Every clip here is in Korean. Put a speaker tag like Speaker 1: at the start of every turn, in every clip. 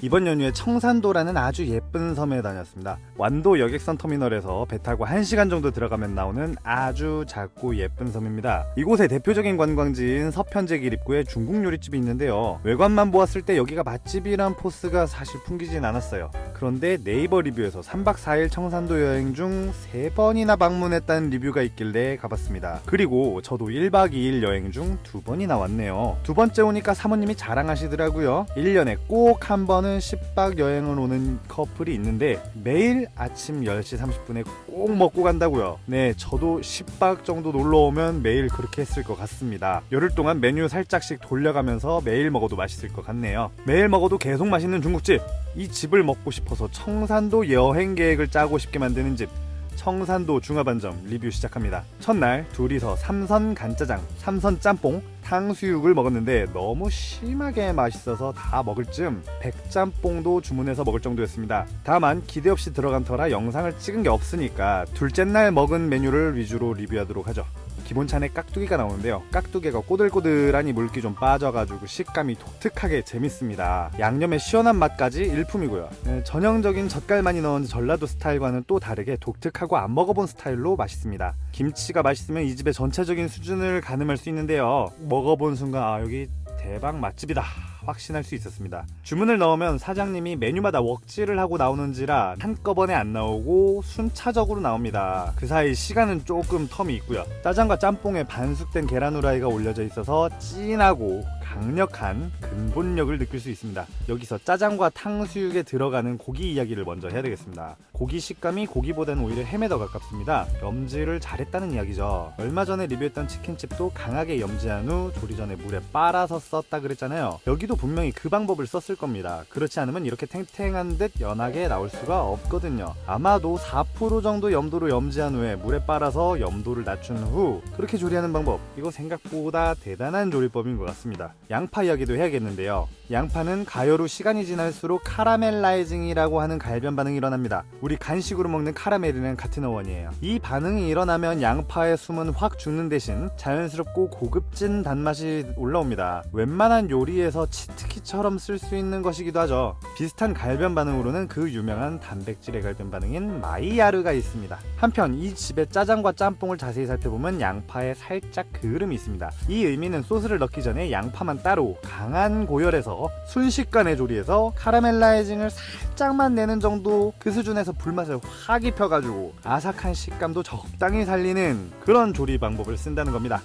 Speaker 1: 이번 연휴에 청산도라는 아주 예쁜 섬에 다녔습니다. 완도 여객선 터미널에서 배 타고 1시간 정도 들어가면 나오는 아주 작고 예쁜 섬입니다. 이곳의 대표적인 관광지인 서편제길 입구에 중국 요리집이 있는데요. 외관만 보았을 때 여기가 맛집이란 포스가 사실 풍기진 않았어요. 그런데 네이버 리뷰에서 3박 4일 청산도 여행 중 3번이나 방문했다는 리뷰가 있길래 가봤습니다. 그리고 저도 1박 2일 여행 중 2번이나 왔네요. 두 번째 오니까 사모님이 자랑하시더라고요. 1년에 꼭 한 번은 10박 여행을 오는 커플이 있는데 매일 아침 10시 30분에 꼭 먹고 간다고요. 네, 저도 10박 정도 놀러 오면 매일 그렇게 했을 것 같습니다. 열흘 동안 메뉴 살짝씩 돌려가면서 매일 먹어도 맛있을 것 같네요. 매일 먹어도 계속 맛있는 중국집. 이 집을 먹고 싶어서 청산도 여행 계획을 짜고 싶게 만드는 집. 청산도 중화반점 리뷰 시작합니다. 첫날 둘이서 삼선 간짜장, 삼선 짬뽕, 탕수육을 먹었는데 너무 심하게 맛있어서 다 먹을 쯤 백짬뽕도 주문해서 먹을 정도였습니다. 다만 기대 없이 들어간 터라 영상을 찍은 게 없으니까 둘째 날 먹은 메뉴를 위주로 리뷰하도록 하죠. 기본 찬에 깍두기가 나오는데요. 깍두기가 꼬들꼬들하니 물기 좀 빠져가지고 식감이 독특하게 재밌습니다. 양념의 시원한 맛까지 일품이고요. 네, 전형적인 젓갈 많이 넣은 전라도 스타일과는 또 다르게 독특하고 안 먹어본 스타일로 맛있습니다. 김치가 맛있으면 이 집의 전체적인 수준을 가늠할 수 있는데요. 먹어본 순간 아 여기 대박 맛집이다. 확신할 수 있었습니다. 주문을 넣으면 사장님이 메뉴마다 웍질을 하고 나오는지라 한꺼번에 안 나오고 순차적으로 나옵니다. 그 사이 시간은 조금 텀이 있고요. 짜장과 짬뽕에 반숙된 계란 후라이가 올려져 있어서 진하고 강력한 근본력을 느낄 수 있습니다. 여기서 짜장과 탕수육에 들어가는 고기 이야기를 먼저 해야 되겠습니다. 고기 식감이 고기보다는 오히려 햄에 더 가깝습니다. 염지를 잘했다는 이야기죠. 얼마 전에 리뷰했던 치킨집도 강하게 염지한 후 조리 전에 물에 빨아서 썼다 그랬잖아요. 여기도 분명히 그 방법을 썼을 겁니다. 그렇지 않으면 이렇게 탱탱한 듯 연하게 나올 수가 없거든요. 아마도 4% 정도 염도로 염지한 후에 물에 빨아서 염도를 낮춘 후 그렇게 조리하는 방법 이거 생각보다 대단한 조리법인 것 같습니다. 양파 이야기도 해야겠는데요. 양파는 가열 후 시간이 지날수록 카라멜라이징이라고 하는 갈변 반응이 일어납니다. 우리 간식으로 먹는 카라멜이랑 같은 어원이에요. 이 반응이 일어나면 양파의 숨은 확 죽는 대신 자연스럽고 고급진 단맛이 올라옵니다. 웬만한 요리에서 치트키처럼 쓸 수 있는 것이기도 하죠. 비슷한 갈변 반응으로는 그 유명한 단백질의 갈변 반응인 마이야르가 있습니다. 한편 이 집의 짜장과 짬뽕을 자세히 살펴보면 양파에 살짝 그을음이 있습니다. 이 의미는 소스를 넣기 전에 양파만 따로 강한 고열에서 순식간에 조리해서 카라멜라이징을 살짝만 내는 정도 그 수준에서 불맛을 확 입혀가지고 아삭한 식감도 적당히 살리는 그런 조리 방법을 쓴다는 겁니다.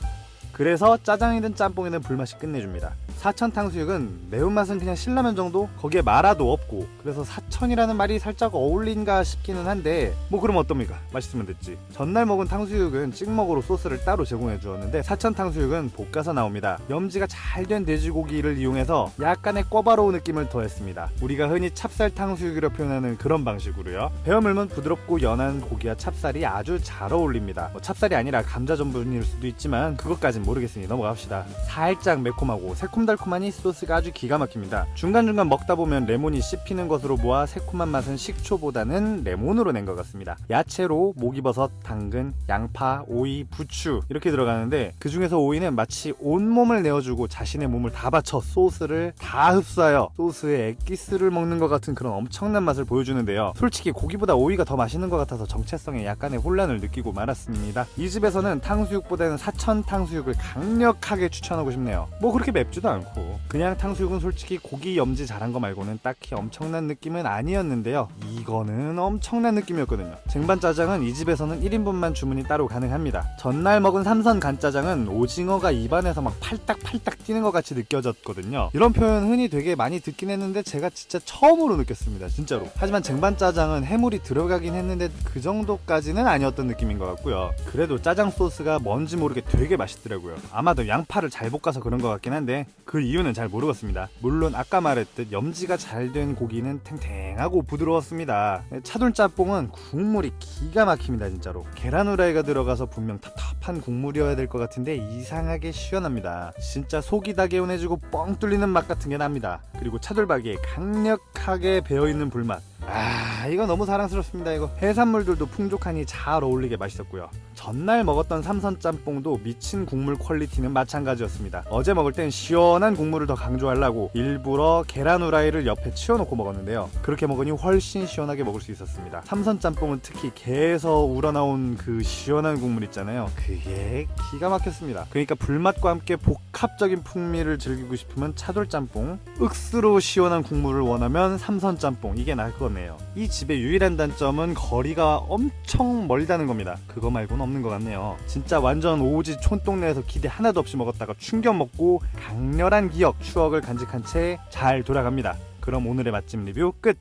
Speaker 1: 그래서 짜장이든 짬뽕이든 불맛이 끝내줍니다. 사천 탕수육은 매운맛은 그냥 신라면 정도? 거기에 마라도 없고 그래서 사천이라는 말이 살짝 어울린가 싶기는 한데 뭐 그럼 어떻습니까? 맛있으면 됐지. 전날 먹은 탕수육은 찍먹으로 소스를 따로 제공해 주었는데 사천 탕수육은 볶아서 나옵니다. 염지가 잘 된 돼지고기를 이용해서 약간의 꿔바로우 느낌을 더했습니다. 우리가 흔히 찹쌀 탕수육이라 표현하는 그런 방식으로요. 베어 물면 부드럽고 연한 고기와 찹쌀이 아주 잘 어울립니다. 뭐 찹쌀이 아니라 감자 전분일 수도 있지만 그것까진 모르겠으니 넘어갑시다. 살짝 매콤하고 새콤달콤하니 소스가 아주 기가 막힙니다. 중간중간 먹다 보면 레몬이 씹히는 것으로 보아 새콤한 맛은 식초보다는 레몬으로 낸 것 같습니다. 야채로 목이버섯, 당근, 양파, 오이, 부추 이렇게 들어가는데 그 중에서 오이는 마치 온몸을 내어주고 자신의 몸을 다 바쳐 소스를 다 흡수하여 소스의 액기스를 먹는 것 같은 그런 엄청난 맛을 보여주는데요. 솔직히 고기보다 오이가 더 맛있는 것 같아서 정체성에 약간의 혼란을 느끼고 말았습니다. 이 집에서는 탕수육보다는 사천 탕수육을 강력하게 추천하고 싶네요. 뭐 그렇게 맵지도 않고 그냥 탕수육은 솔직히 고기 염지 잘한 거 말고는 딱히 엄청난 느낌은 아니었는데요. 이거는 엄청난 느낌이었거든요. 쟁반 짜장은 이 집에서는 1인분만 주문이 따로 가능합니다. 전날 먹은 삼선 간짜장은 오징어가 입안에서 막 팔딱팔딱 뛰는 것 같이 느껴졌거든요. 이런 표현 흔히 되게 많이 듣긴 했는데 제가 진짜 처음으로 느꼈습니다. 진짜로. 하지만 쟁반 짜장은 해물이 들어가긴 했는데 그 정도까지는 아니었던 느낌인 것 같고요. 그래도 짜장 소스가 뭔지 모르게 되게 맛있더라고요. 아마도 양파를 잘 볶아서 그런 것 같긴 한데 그 이유는 잘 모르겠습니다. 물론 아까 말했듯 염지가 잘 된 고기는 탱탱하고 부드러웠습니다. 차돌짬뽕은 국물이 기가 막힙니다 진짜로. 계란 후라이가 들어가서 분명 텁텁한 국물이어야 될 것 같은데 이상하게 시원합니다. 진짜 속이 다 개운해지고 뻥 뚫리는 맛 같은 게 납니다. 그리고 차돌박이에 강력하게 배어있는 불맛. 아 이거 너무 사랑스럽습니다 이거 해산물들도 풍족하니 잘 어울리게 맛있었고요 전날 먹었던 삼선 짬뽕도 미친 국물 퀄리티는 마찬가지였습니다. 어제 먹을 땐 시원한 국물을 더 강조하려고 일부러 계란 후라이를 옆에 치워놓고 먹었는데요. 그렇게 먹으니 훨씬 시원하게 먹을 수 있었습니다. 삼선 짬뽕은 특히 게에서 우러나온 그 시원한 국물 있잖아요. 그게 기가 막혔습니다. 그러니까 불맛과 함께 복합적인 풍미를 즐기고 싶으면 차돌 짬뽕, 억수로 시원한 국물을 원하면 삼선 짬뽕 이게 나을 거네 요. 이 집의 유일한 단점은 거리가 엄청 멀다는 겁니다. 그거 말고는 없는 것 같네요. 진짜 완전 오지 촌동네에서 기대 하나도 없이 먹었다가 충격 먹고 강렬한 기억, 추억을 간직한 채 잘 돌아갑니다. 그럼 오늘의 맛집 리뷰 끝!